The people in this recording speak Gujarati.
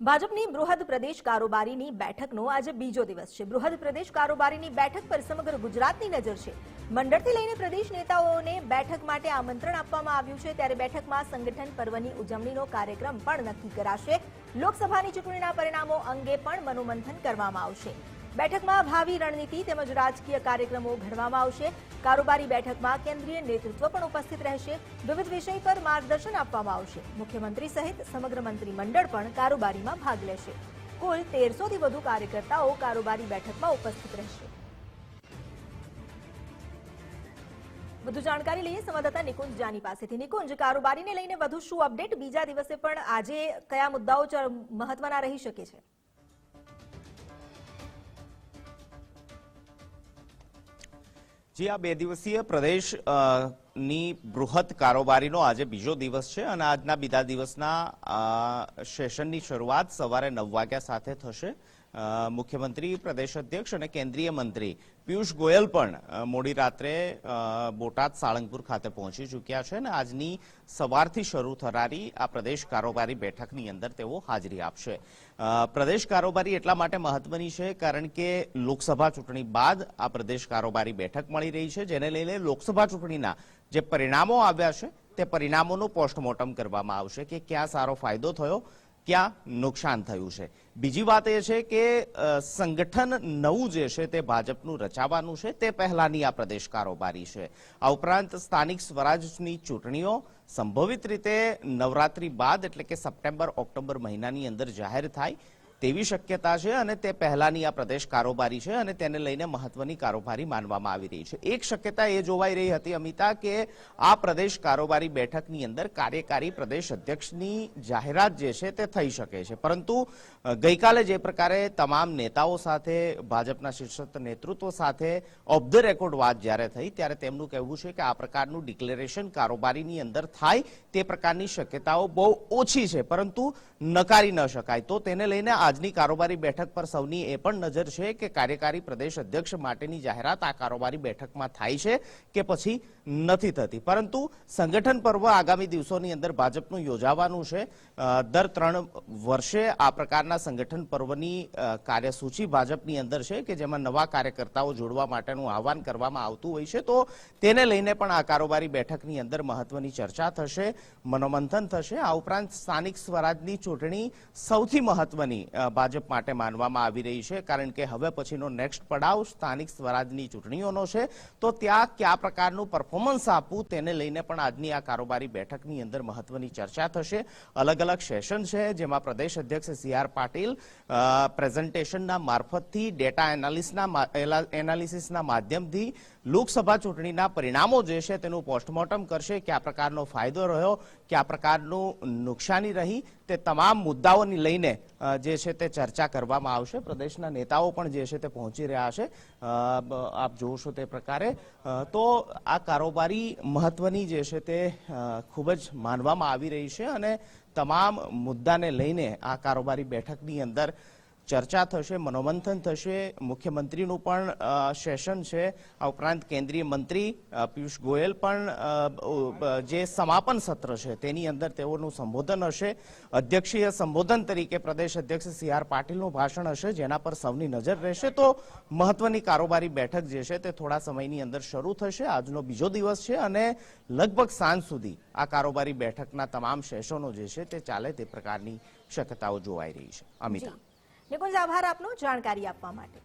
ભાજપની બૃહદ પ્રદેશ કારોબારીની બેઠકનો આજે બીજો દિવસ છે. બૃહદ પ્રદેશ કારોબારીની બેઠક પર સમગ્ર ગુજરાતની નજર છે. મંડળથી લઈને પ્રદેશ નેતાઓને બેઠક માટે આમંત્રણ આપવામાં આવ્યું છે. ત્યારે બેઠકમાં સંગઠન પર્વની ઉજવણીનો કાર્યક્રમ પણ નક્કી કરાશે. લોકસભાની ચૂંટણીના પરિણામો અંગે પણ મનોમંથન કરવામાં આવશે. બેઠકમાં ભાવિ રણનીતિ તેમજ રાજકીય કાર્યક્રમો ઘડવામાં આવશે. કારોબારી બેઠકમાં કેન્દ્રીય નેતૃત્વ પણ ઉપસ્થિત રહેશે. વિવિધ વિષય પર માર્ગદર્શન આપવામાં આવશે. મુખ્યમંત્રી સહિત સમગ્ર મંત્રીમંડળ પણ કારોબારીમાં ભાગ લેશે. કુલ તેરસોથી વધુ કાર્યકર્તાઓ કારોબારી બેઠકમાં ઉપસ્થિત રહેશે. વધુ જાણકારી લઈએ સંવાદદાતા નિકુંજ જાની પાસેથી. નિકુંજ, કારોબારીને લઈને વધુ શું અપડેટ? બીજા દિવસે પણ આજે કયા મુદ્દાઓ મહત્વના રહી શકે છે? જી આ બે દિવસીય પ્રદેશ અ, ની બૃહદ કારોબારીનો આજે બીજો દિવસ છે અને આજના બીજા દિવસના સેશનની શરૂઆત સવારે નવ વાગ્યા સાથે થશે. મુખ્યમંત્રી, પ્રદેશ અધ્યક્ષ અને કેન્દ્રીય મંત્રી પિયુષ ગોયલ પણ મોડી રાત્રે બોટાદ સાળંગપુર ખાતે પહોંચી ચૂક્યા છે અને આજની સવારથી શરૂ થનારી આ પ્રદેશ કારોબારી બેઠકની અંદર તેઓ હાજરી આપશે. પ્રદેશ કારોબારી એટલા માટે મહત્વની છે કારણ કે લોકસભા ચૂંટણી બાદ આ પ્રદેશ કારોબારી બેઠક મળી રહી છે, જેને લઈને લોકસભા ચૂંટણીના જે પરિણામો આવ્યા છે, તે પરિણામોનું પોસ્ટમોર્ટમ કરવામાં આવશે કે ક્યાં સારો ફાયદો થયો, ક્યાં નુકસાન થયું છે. બીજી વાત એ છે કે સંગઠન નવું જે છે તે ભાજપનું રચાવાનું છે, તે પહેલાની આ પ્રદેશ કારોબારી છે. આ ઉપરાંત સ્થાનિક સ્વરાજની ચૂંટણીઓ સંભવિત રીતે નવરાત્રી બાદ એટલે કે સપ્ટેમ્બર ઓક્ટોબર મહિનાની અંદર જાહેર થાય. તેવી શક્યતા છે અને તે પહેલાની આ પ્રદેશ કારોબારી છે અને તેને લઈને મહત્વની કારોબારી માનવામાં આવી રહી છે. એક શક્યતા એ જોવાઈ રહી હતી, અમિતા, કે આ પ્રદેશ કારોબારી બેઠકની અંદર કાર્યકારી પ્રદેશ અધ્યક્ષની જાહેરાત જે છે તે થઈ શકે છે. પરંતુ ગઈકાલે જે પ્રકારે તમામ નેતાઓ સાથે, ભાજપના શીર્ષક નેતૃત્વ સાથે ઓફ ધ રેકોર્ડ વાત જ્યારે થઈ, ત્યારે તેમનું કહેવું છે કે આ પ્રકારનું ડિક્લેરેશન કારોબારીની અંદર થાય તે પ્રકારની શક્યતાઓ બહુ ઓછી છે. પરંતુ, નકારી ન શકાય. તો તેને લઈને આજની કારોબારી બેઠક પર સૌની એ પણ નજર છે કે કાર્યકારી પ્રદેશ અધ્યક્ષ માટેની જાહેરાત આ કારોબારી બેઠકમાં થાય છે કે પછી નથી થતી. પરંતુ સંગઠન પર્વ આગામી દિવસોની અંદર ભાજપનું યોજાવાનું છે. દર ત્રણ વર્ષે આ પ્રકારના સંગઠન પર્વની કાર્યસૂચિ ભાજપની અંદર છે કે જેમાં નવા કાર્યકર્તાઓ જોડવા માટેનું આહવાન કરવામાં આવતું હોય છે. તો તેને લઈને પણ આ કારોબારી બેઠકની અંદર મહત્વની ચર્ચા થશે, મનોમંથન થશે. આ ઉપરાંત સ્થાનિક સ્વરાજની ચૂંટણી સૌથી મહત્વની ભાજપ માટે માનવામાં આવી રહી છે. કારણ કે હવે પછીનો નેક્સ્ટ પડાવ સ્થાનિક સ્વરાજની ચૂંટણીઓનો છે. તો ત્યાં કયા પ્રકારનું પરફોર્મન્સ આપવું તેને લઈને પણ આજની આ કારોબારી બેઠકની અંદર મહત્વની ચર્ચા થશે. અલગ અલગ સેશન છે, જેમાં પ્રદેશ અધ્યક્ષ સી આર પાટીલ પ્રેઝન્ટેશનના મારફતથી ડેટા એનાલિસના એનાલિસિસના માધ્યમથી લોકસભા ચૂંટણીના પરિણામો જે છે તેનું પોસ્ટમોર્ટમ કરશે, કયા પ્રકારનો ફાયદો રહ્યો, કયા પ્રકારનું નુકસાની રહી, તે તમામ મુદ્દાઓની લઈને જે છે તે ચર્ચા કરવામાં આવશે. પ્રદેશના નેતાઓ પણ જે છે તે પહોંચી રહ્યા છે. આપ જોશો તે પ્રકારે. તો આ કારોબારી મહત્વની જે છે તે ખૂબ જ માનવામાં આવી રહી છે અને તમામ મુદ્દાને લઈને આ કારોબારી બેઠકની અંદર ચર્ચા થશે, મનોમંથન થશે. મુખ્યમંત્રીનું પણ સેશન છે. આ ઉપરાંત કેન્દ્રીય મંત્રી પિયુષ ગોયલ પણ જે સમાપન સત્ર છે તેની અંદર તેઓનું સંબોધન હશે. અધ્યક્ષીય સંબોધન તરીકે પ્રદેશ અધ્યક્ષ સી આર પાટીલનું ભાષણ હશે, જેના પર સૌની નજર રહેશે. તો મહત્વની કારોબારી બેઠક જે છે તે થોડા સમયની અંદર શરૂ થશે. આજનો બીજો દિવસ છે અને લગભગ સાંજ સુધી આ કારોબારી બેઠકના તમામ સેશનો જે છે તે ચાલે તે પ્રકારની શક્યતાઓ જોવાઈ રહી છે. અમિતા. નિકુંજ આભાર આપનો જાણકારી આપવા માટે.